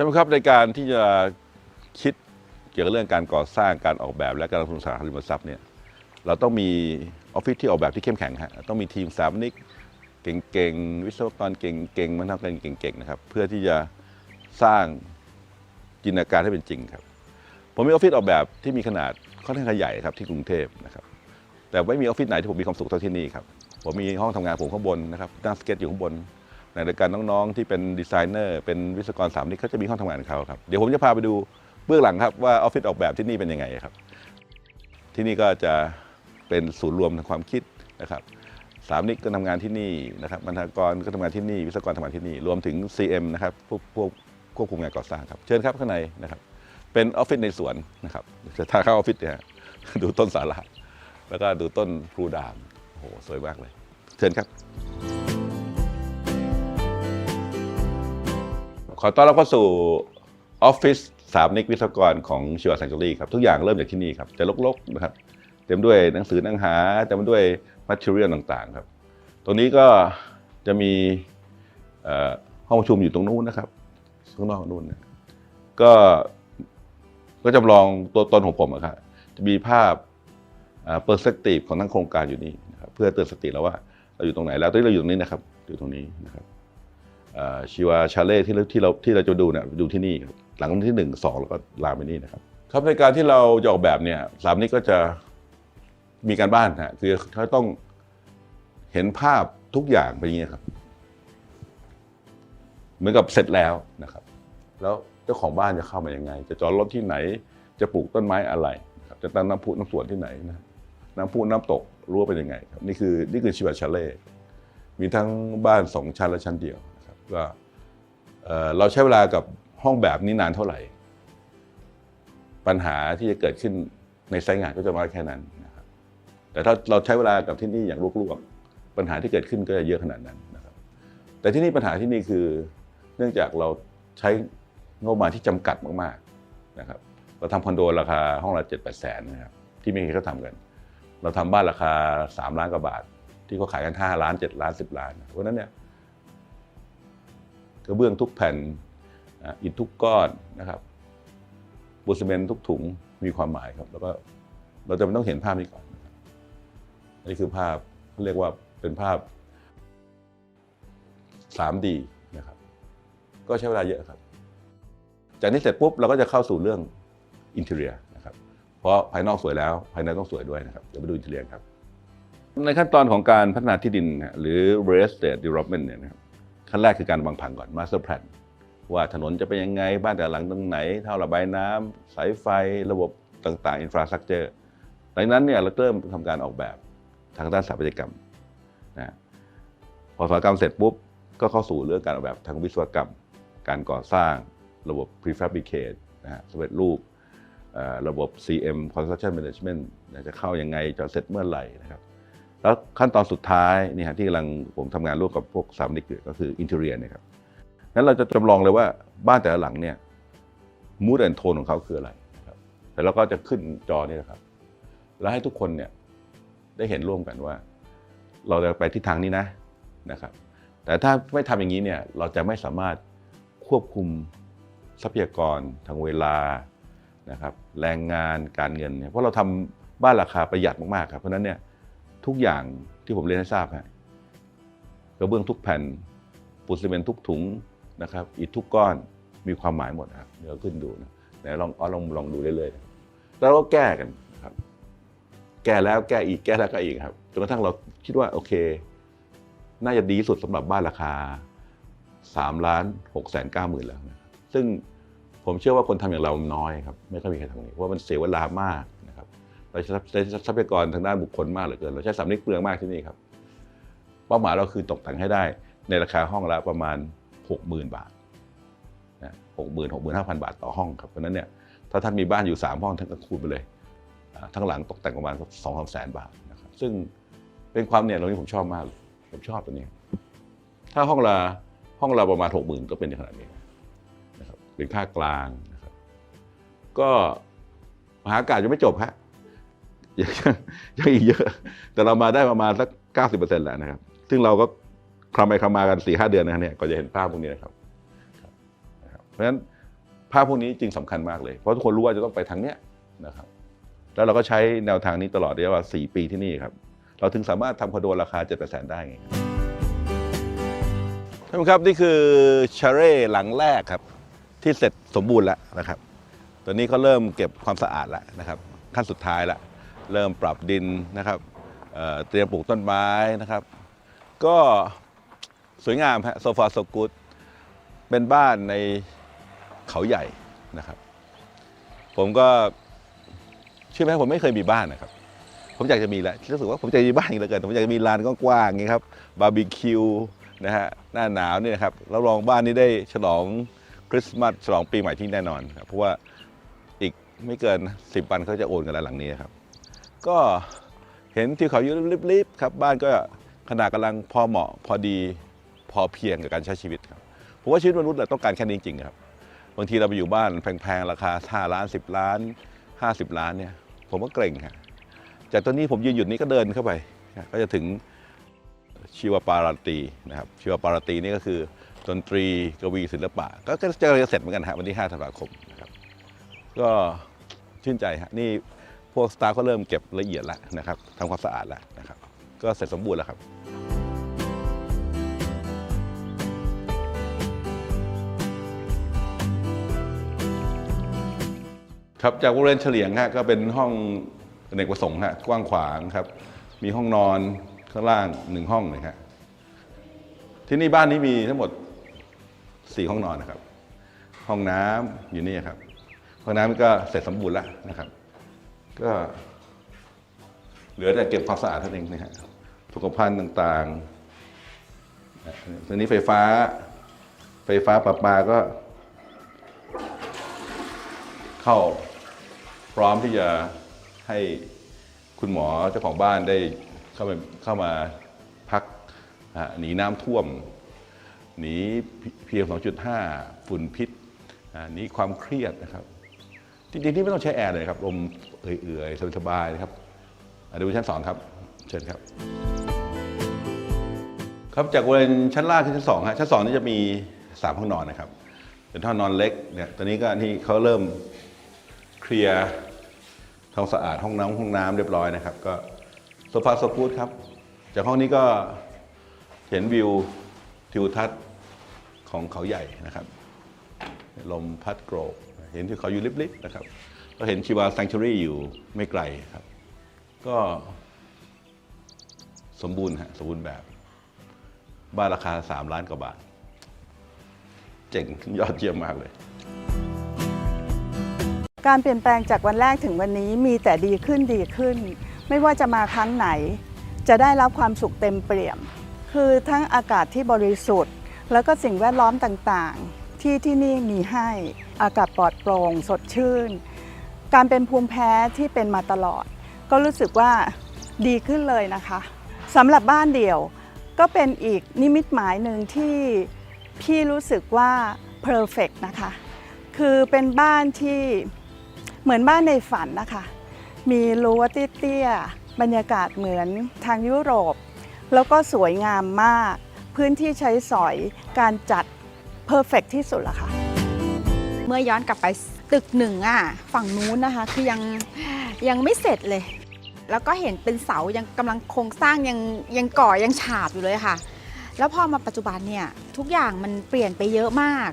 ช่ไหมครับในการที่จะคิดเกี่ยวกับเรื่องการก่อสร้างการออกแบบและการลงทุนสังหาริมทรัพย์เนี่ยเราต้องมีออฟฟิศที่ออกแบบที่เข้มแข็งฮะต้องมีทีมสถาปนิกเก่งๆวิศวกรเก่งๆมันทำกันเก่งๆนะครับเพื่อที่จะสร้างจินตนาการให้เป็นจริงครับ ผมมีออฟฟิศออกแบบที่มีขนาดค่อนข้างใหญ่ครับที่กรุงเทพนะครับแต่ไม่มีออฟฟิศไหนที่ผมมีความสุขเท่าที่นี่ครับผมมีห้องทำงานผมข้างบนนะครับนั่งสเก็ตอยู่ข้างบน ในรายการน้องๆที่เป็นดีไซเนอร์เป็นวิศวกรสามนิกเขาจะมีห้องทำงานของเขาครับเดี๋ยวผมจะพาไปดูเบื้องหลังครับว่าออฟฟิศออกแบบที่นี่เป็นยังไงครับ ที่นี่ก็จะเป็นศูนย์รวมทางความคิดนะครับสามนิกก็ทำงานที่นี่นะครับบรรณากรก็ทำงานที่นี่ วิศวกรทำงานที่นี่ รวมถึง CM นะครับพวกพวกควบคุมงานก่อสร้างครับ เชิญครับข้างในนะครับ เป็นออฟฟิศในสวนนะครับจะถ้าเข้าออฟฟิศเนี่ยดูต้นสาระแล้วก็ดูต้นพลูด่างโอ้โหสวยมากเลย เชิญครับ ขอต้อนรับเข้าสู่ออฟฟิศสามนิกวิศวกรของชิวาแซงจูรี่ครับ ทุกอย่างเริ่มจากที่นี่ครับจะลกๆนะครับ เต็มด้วยหนังสือหนังหาเต็มด้วยมัทเรียลต่างๆครับ ตรงนี้ก็จะมีห้องประชุมอยู่ตรงนู้นนะครับข้างนอกนู้นนะก็ก็จำลองตัวตนของผมอะครับจะมีภาพเปอร์สเปกทีฟของทั้งโครงการอยู่นี่นะครับเพื่อเตือนสติเราว่า เราอยู่ตรงไหนแล้วตอนนี้เราอยู่ตรงนี้นะครับอยู่ตรงนี้นะครับ ชีวาชาเล่ที่เราที่เราที่เราจะดูเนี่ยดูที่นี่ครับหลังที่หนึ่งสองแล้วก็ลามไปนี่นะครับครับในการที่เราจะออกแบบเนี่ยสามนี้ก็จะมีการบ้านฮะคือเขาต้องเห็นภาพทุกอย่างเป็นอย่างนี้ครับ เหมือนกับเสร็จแล้วนะครับ แล้วเจ้าของบ้านจะเข้ามายังไง จะจอดรถที่ไหน จะปลูกต้นไม้อะไรครับจะตั้งน้ำพุน้ำสวนที่ไหนนะน้ำพุน้ำตกรั้วเป็นยังไงครับนี่คือนี่คือชีวาชาเล่มีทั้งบ้านสองชั้นและชั้นเดียว นะครับก็เอ่อเราใช้เวลากับห้องแบบนี้นานเท่าไหร่ ปัญหาที่จะเกิดขึ้นในไซต์งานก็จะมาแค่นั้นนะครับแต่ถ้าเราใช้เวลากับที่นี่อย่างลวกๆปัญหาที่เกิดขึ้นก็จะเยอะขนาดนั้นนะครับ แต่ที่นี่ปัญหาที่นี่คือ เนื่องจากเราใช้งบประมาณที่จำกัดมากๆนะครับ เราทำคอนโดราคาห้องละเจ็ดแปดแสนนะครับที่ไม่เคยเขาทำกัน เราทำบ้านราคาสามล้านกว่าบาท ที่เขาขายกันห้าล้านเจ็ดล้านสิบล้าน เพราะนั้นเนี่ย ระเบื้องทุกแผ่นอิฐทุกก้อนนะครับปูนซีเมนต์ทุกถุงมีความหมายครับ แล้วก็เราจะต้องเห็นภาพนี้ก่อนอันนี่คือภาพเขาเรียกว่าเป็นภาพ 3D นะครับ ก็ใช้เวลาเยอะครับ จากนี้เสร็จปุ๊บเราก็จะเข้าสู่เรื่องอินเท i รียนะครับ เพราะภายนอกสวยแล้วภายในต้องสวยด้วยนะครับ เดี๋ยวไปดูอินเท i รียครับ ในขั้นตอนของการพัฒนาที่ดินนะหรือ real estate development เนี่ยนะครับ ขั้นแรกคือการวางผังก่อน master plan ว่าถนนจะเป็นยังไง บ้านแต่หลังตรงไหน เท่าระบายน้ำสายไฟระบบต่างๆ infrastructure หลังนั้นเนี่ยเราเริ่มทำการออกแบบทางด้านสถาปัตยกรรมนะพอสถาปัตยกรรมเสร็จปุ๊บ ก็เข้าสู่เรื่องการออกแบบทางวิศวกรรม การก่อสร้างระบบ prefabricate นะฮะสำเร็จรูประบบ CM construction management นจะเข้ายังไงจะเสร็จเมื่อไหร่นะครับ แล้วขั้นตอนสุดท้ายนี่ฮะที่กำลังผมทำงานร่วมกับพวกสถามนิกก็คืออินเท i รียนะครับนั้นเราจะจำลองเลยว่าบ้านแต่ละหลังเนี่ยมูดแอนโทนของเขาคืออะไรนะครับแต่เราก็จะขึ้นจอนี่นะครับ แล้วให้ทุกคนเนี่ยได้เห็นร่วมกันว่า เราจะไปทิศทางนี้นะนะครับ แต่ถ้าไม่ทำอย่างนี้เนี่ยเราจะไม่สามารถควบคุมทรัพยากรทางเวลานะครับ แรงงานการเงินเนี่ยเพราะเราทำบ้านราคาประหยัดมากๆครับเพราะนั้นเนี่ย ทุกอย่างที่ผมเรียนให้ทราบฮะกระเบื้องทุกแผ่นปูนซีเมนต์ทุกถุงนะครับอิฐทุกก้อนมีความหมายหมดนะครับเดี๋ยวขึ้นดูนะไหนลองเอลองลองดูเรื่อยๆแล้วก็แก้กันนะครับ แก้แล้วแก้อีกแก้แล้วก็อีกครับจนกระทั่งเราคิดว่าโอเค น่าจะดีที่สุดสำหรับบ้านราคา3ล้าน6แสน9หมื่นแล้วนะซึ่งผมเชื่อว่าคนทำอย่างเราน้อยครับ ไม่ค่อยมีใครทำอย่างนี้เพราะมันเสียเวลามาก เราใช้ทรัพยากรทางด้านบุคคลมากเหลือเกิน เราใช้สำนึกเปลืองมากที่นี่ครับ เป้าหมายเราคือตกแต่งให้ได้ในราคาห้องละประมาณ 60,000 บาทนะหกหมื่นหกหมื่นห้าพันบาทต่อห้องครับเพราะนั้นเนี่ยถ้าท่านมีบ้านอยู่ 3 ห้องท่านก็คูณไปเลย ทั้งหลังตกแต่งประมาณสองสามแสนบาทนะครับซึ่งเป็นความเนี่ยตรงนี้ผมชอบมากเลยผมชอบตัวนี้ ถ้าห้องละห้องละประมาณ60,000ก็เป็นขนาดนี้นะครับเป็นค่ากลางนะครับก็มหากาศยังไม่จบฮะ ยังยังอีกเยอะ แต่เรามาได้ประมาณสักเก้าสิบเปอร์เซ็นต์แล้วนะครับ ซึ่งเราก็คลำไปคลำมากันสี่ห้าเดือนนะเนี่ยก็จะเห็นภาพพวกนี้นะครับ เพราะฉะนั้นภาพพวกนี้จึงสำคัญมากเลย เพราะทุกคนรู้ว่าจะต้องไปทางเนี้ยนะครับ แล้วเราก็ใช้แนวทางนี้ตลอดระยะเวลา4ปีที่นี่ครับ เราถึงสามารถทำคอนโดราคา7 8แสนได้ไงท่านผู้ชมครับนี่คือชาเร่หลังแรกครับ ที่เสร็จสมบูรณ์แล้วนะครับ ตอนนี้เขาเริ่มเก็บความสะอาดแล้วนะครับ ขั้นสุดท้ายแล้ว เริ่มปรับดินนะครับเเตรียมปลูกต้นไม้นะครับ ก็สวยงามฮะโซฟาโซกูดเป็นบ้านในเขาใหญ่นะครับ ผมก็เชื่อไหมผมไม่เคยมีบ้านนะครับ ผมอยากจะมีแหละรู้สึกว่าผมอยากจะมีบ้านอีกเหลือเกินผมอยากจะมีลานกว้างๆอย่างนี้ครับบาร์บีคิวนะฮะหน้าหนาวนี่นะครับแล้วรองบ้านนี้ได้ฉลองคริสต์มาสฉลองปีใหม่ที่แน่นอนครับเพราะว่าอีกไม่เกิน 10 วันเขาจะโอนกันแล้วหลังนี้ครับ ก็เห็นที่เขาอยู่ริบๆครับบ้านก็ขนาดกำลังพอเหมาะพอดีพอเพียงกับการใช้ชีวิตครับผมว่าชีวิตมนุษย์เราต้องการแค่นี้จริงๆครับบางทีเราไปอยู่บ้านแพงๆราคา5ล้าน10ล้าน50ล้านเนี่ยผมก็เกรงครับจากตรงนี้ผมยืนอยู่นี้ก็เดินเข้าไป ก็จะถึงชีวปาราตีนะครับชีวปาราตีนี่ก็คือดนตรีกวีศิลปะ ก็ก็จะเสร็จเหมือนกันฮะวันที่5ธันวาคมนะครับก็ชื่นใจฮะนี่ พวกสตาฟก็เริ่มเก็บละเอียดแล้วนะครับทำความสะอาดแล้วนะครับ ก็เสร็จสมบูรณ์แล้วครับครับจากบริเวณเฉลียงฮะก็เป็นห้องอเนกประสงค์ฮะกว้างขวางครับ มีห้องนอนข้างล่างหนึ่งห้องเลยฮะที่นี่บ้านนี้มีทั้งหมดสี่ห้องนอนนะครับ ห้องน้ำอยู่นี่ครับห้องน้ำก็เสร็จสมบูรณ์แล้วนะครับ ก็เหลือแต่เก็บความสะอาดเท่านั้นเองนะฮะสุขภัณฑ์ต่างๆตอนนี้ไฟฟ้า ไฟฟ้าประปาก็ เข้าพร้อมที่จะให้คุณหมอเจ้าของบ้านได้เข้ามาเข้ามาพักหนีน้ำท่วม หนีเพียง 2.5 ฝุ่นพิษหนีความเครียดนะครับ จริงๆที่ไม่ต้องใช้แอร์เลยครับลมเอื่อยๆสบายๆนะครับอ่าดูชั้นสองครับ เชิญครับ ครับจากบริเวณชั้นล่างขึ้นชั้นสองฮะชั้นสองนี่จะมีสามห้องนอนนะครับเป็นห้องนอนเล็กเนี่ยตอนนี้ก็นี่เขาเริ่มเคลียร์ทำความสะอาดห้องน้ำห้องน้ำเรียบร้อยนะครับ ก็โซฟาโซฟูดครับ จากห้องนี้ก็เห็นวิวทิวทัศน์ของเขาใหญ่นะครับ ลมพัดโกรก เห็นที่เขาอยู่ลิบๆนะครับ ก็เห็นชิวาซังชูรี่อยู่ไม่ไกลครับ ก็สมบูรณ์ฮะสมบูรณ์แบบ บ้านราคา 3 ล้านกว่าบาท เจ๋งยอดเยี่ยมมากเลยการเปลี่ยนแปลงจากวันแรกถึงวันนี้มีแต่ดีขึ้นดีขึ้น ไม่ว่าจะมาครั้งไหน จะได้รับความสุขเต็มเปี่ยม คือทั้งอากาศที่บริสุทธิ์ แล้วก็สิ่งแวดล้อมต่างๆ ที่ที่นี่มีให้ อากาศปลอดโปร่งสดชื่น การเป็นภูมิแพ้ที่เป็นมาตลอด ก็รู้สึกว่าดีขึ้นเลยนะคะสำหรับบ้านเดี่ยวก็เป็นอีกนิมิตหมายหนึ่งที่พี่รู้สึกว่า perfect นะคะ คือเป็นบ้านที่เหมือนบ้านในฝันนะคะ มีรั้วเตี้ยๆบรรยากาศเหมือนทางยุโรป แล้วก็สวยงามมาก พื้นที่ใช้สอยการจัดเพอร์เฟกที่สุดละค่ะ เมื่อย้อนกลับไปตึกหนึ่งอะฝั่งนู้นนะคะ คือยังยังไม่เสร็จเลย แล้วก็เห็นเป็นเสายังกำลังโครงสร้างยังยังก่อยังฉาบอยู่เลยค่ะ แล้วพอมาปัจจุบันเนี่ยทุกอย่างมันเปลี่ยนไปเยอะมาก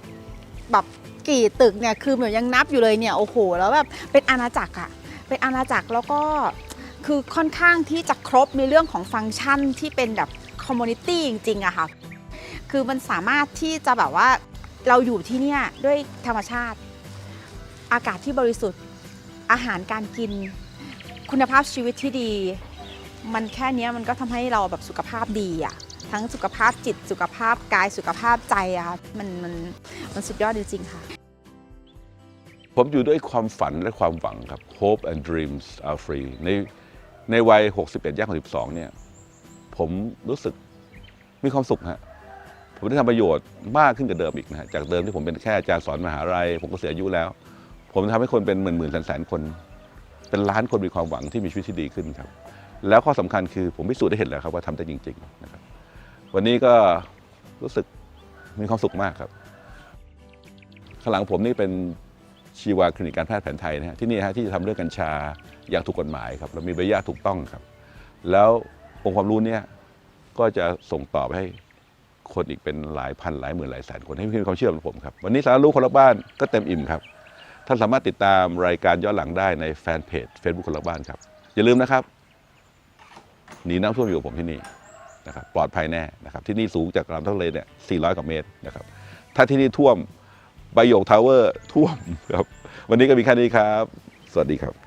แบบกี่ตึกเนี่ยคือแบบยังนับอยู่เลยเนี่ยโอ้โหแล้วแบบเป็นอาณาจักรอะเป็นอาณาจักรแล้วก็คือค่อนข้างที่จะครบในเรื่องของฟังก์ชันที่เป็นแบบคอมมูนิตี้จริงๆอะค่ะ คือมันสามารถที่จะแบบว่า เราอยู่ที่เนี่ยด้วยธรรมชาติ อากาศที่บริสุทธิ์อาหารการกิน คุณภาพชีวิตที่ดี มันแค่นี้มันก็ทำให้เราแบบสุขภาพดีอะทั้งสุขภาพจิตสุขภาพกายสุขภาพใจอะค่ะมันมันมันสุดยอดจริงๆค่ะ ผมอยู่ด้วยความฝันและความหวังครับ hope and dreams are free ในในวัย 61ย่าง62เนี่ย ผมรู้สึกมีความสุขฮะ ผมได้ทำประโยชน์มากขึ้นกว่าเดิมอีกนะจากเดิมที่ผมเป็นแค่อาจารย์สอนมหาลัย ผมก็เสียอายุแล้ว ผมทำให้คนเป็นหมื่นหมื่นแสนแสนคน เป็นล้านคนมีความหวังที่มีชีวิตที่ดีขึ้นครับ แล้วข้อสำคัญคือผมพิสูจน์ได้เห็นแล้วครับว่าทำได้จริงๆนะครับวันนี้ก็รู้สึกมีความสุขมากครับข้างหลังผมนี่เป็นชีวาคลินิกการแพทย์แผนไทยนะฮะที่นี่ฮะที่จะทำเรื่องกัญชาอย่างถูกกฎหมายครับเรามีใบอนุญาตถูกต้องครับ แล้วองค์ความรู้เนี่ยก็จะส่งต่อไปให้ คนอีกเป็นหลายพันหลายหมื่นหลายแสนคนให้มีความเชื่อเหมือนผมครับ วันนี้สารรู้คนละบ้านก็เต็มอิ่มครับ ท่านสามารถติดตามรายการย้อนหลังได้ในแฟนเพจ Facebook คนละบ้านครับ อย่าลืมนะครับหนีน้ำท่วมอยู่กับผมที่นี่นะครับปลอดภัยแน่นะครับที่นี่สูงจากลำทะเลเนี่ย 400 กว่าเมตรนะครับถ้าที่นี่ท่วมใบหยกทาวเวอร์ท่วมครับวันนี้ก็มีแค่นี้ครับ สวัสดีครับ